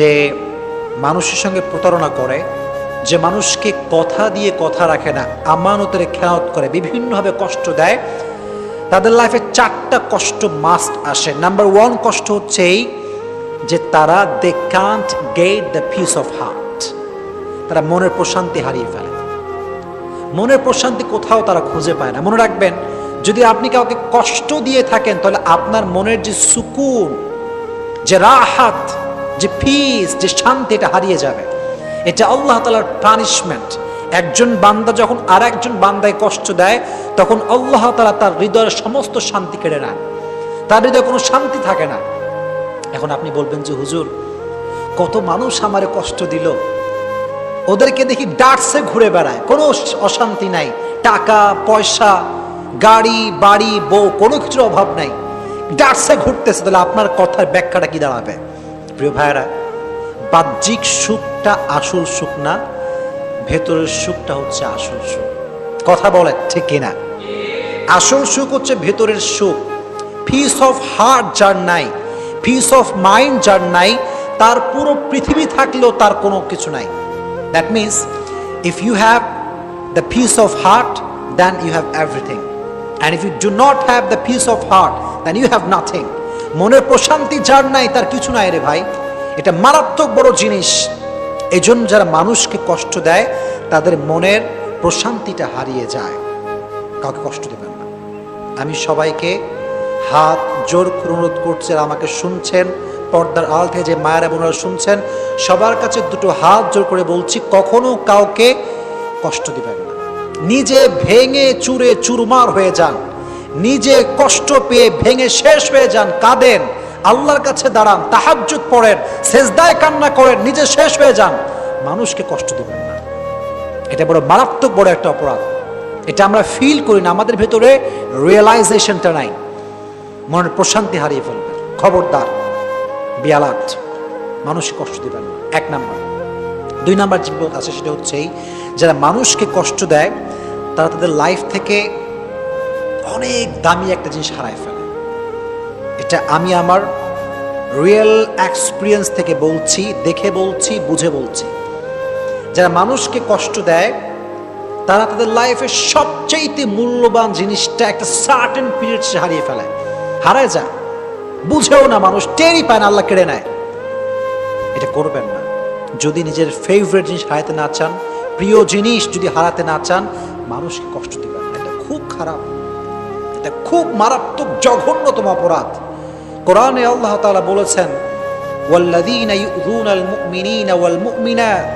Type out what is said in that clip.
যে মানুষের সঙ্গে প্রতারণা করে, যে মানুষকে কথা দিয়ে কথা রাখে না, আমানতের খেয়ালত করে, বিভিন্নভাবে কষ্ট দেয়, তাদের লাইফে চারটা কষ্ট মাস্ট আসে। নাম্বার ওয়ান কষ্ট হচ্ছে এই যে তারা they can't get the peace of heart তারা মনের প্রশান্তি হারিয়ে ফেলে। মনের প্রশান্তি কোথাও তারা খুঁজে পায় না। মনে রাখবেন, যদি আপনি কাউকে কষ্ট দিয়ে থাকেন, তাহলে আপনার মনের যে সুকুন, যে রাহাত যে পিস যে শান্তি, এটা হারিয়ে যাবে। এটা আল্লাহ তালার পানিশমেন্ট একজন বান্দা যখন আর একজন বান্দায় কষ্ট দেয়, তখন আল্লাহ তালা তার হৃদয়ের সমস্ত শান্তি কেড়ে নেন। তার হৃদয়ে কোনো শান্তি থাকে না। এখন আপনি বলবেন যে, হুজুর, কত মানুষ আমারে কষ্ট দিল। ওদেরকে দেখি ডাটসে ঘুরে বেড়ায়। কোনো অশান্তি নাই। টাকা, পয়সা, গাড়ি, বাড়ি, বউ, কোনো কিছুর অভাব নাই। ডাটসে ঘুরতেছে, তাহলে আপনার কথার ব্যাখ্যাটা কি দাঁড়াবে? প্রিয় ভাইয়েরা, বাহ্যিক সুখটা আসল সুখ না, ভেতরের সুখটা হচ্ছে আসল সুখ। কথা বলে ঠিক কিনা? আসল সুখ হচ্ছে ভেতরের সুখ। পিস অফ হার্ট যার নাই পিস অফ মাইন্ড যার নাই, তার পুরো পৃথিবী থাকলেও তার কোনো কিছু নাই। That means if you have the peace of heart then you have everything and if you do not have the peace of heart then you have nothing মনের প্রশান্তি যার নাই, তার কিছু নাই রে ভাই। এটা মারাত্মক বড় জিনিস। এজন্য যারা মানুষকে কষ্ট দেয়, তাদের মনের প্রশান্তিটা হারিয়ে যায়। কাউকে কষ্ট দেবেন না। আমি সবাইকে হাত জোর অনুরোধ করছি আমাকে শুনছেন, পর্দার আল থেকে যে মায়ের বোনেরা শুনছেন, সবার কাছে দুটো হাত জোর করে বলছি, কখনো কাউকে কষ্ট দিবেন না। নিজে ভেঙে চুরে চুরমার হয়ে যান। নিজে কষ্ট পেয়ে ভেঙে শেষ হয়ে যান, কাঁদেন। আল্লাহর কাছে দাঁড়ান, তাহাজ্জুদ পড়েন, সেজদায় কান্না করেন, নিজে শেষ হয়ে যান। মানুষকে কষ্ট দেবেন না। এটা বড় মারাত্মক বড় একটা অপরাধ। এটা আমরা ফিল করি না, আমাদের ভেতরে রিয়েলাইজেশনটা নাই। মনের প্রশান্তি হারিয়ে ফেলবেন। খবরদার বিয়ালাত মানুষকে কষ্ট দেবেন না। এক নাম্বার। দুই নাম্বার যে আছে সেটা হচ্ছে যারা মানুষকে কষ্ট দেয়, তারা তাদের লাইফ থেকে অনেক দামি একটা জিনিস হারায় ফেলে। এটা আমি আমার রিয়েল এক্সপিরিয়েন্স থেকে বলছি, দেখে বলছি, বুঝে বলছি। যারা মানুষকে কষ্ট দেয়, তারা তাদের লাইফের সবচাইতে মূল্যবান জিনিসটা একটা সার্টেন পিরিয়ড সে হারিয়ে ফেলে। হারায় যায়। বুঝেও না মানুষ, টেরই পায় না, আল্লাহ কেড়ে নেয়। এটা করবেন না। যদি নিজের ফেভারিট জিনিস হারাতে না চান, প্রিয় জিনিস যদি হারাতে না চান, মানুষকে কষ্ট দেবেন এটা খুব খারাপ। এটা খুব মারাত্মক জঘন্যতম অপরাধ। কোরআনে আল্লাহ তাআলা বলেছেন, ওয়াল্লাযীনা ইউযুনা আল মুমিনিনা ওয়াল মুমিনাত।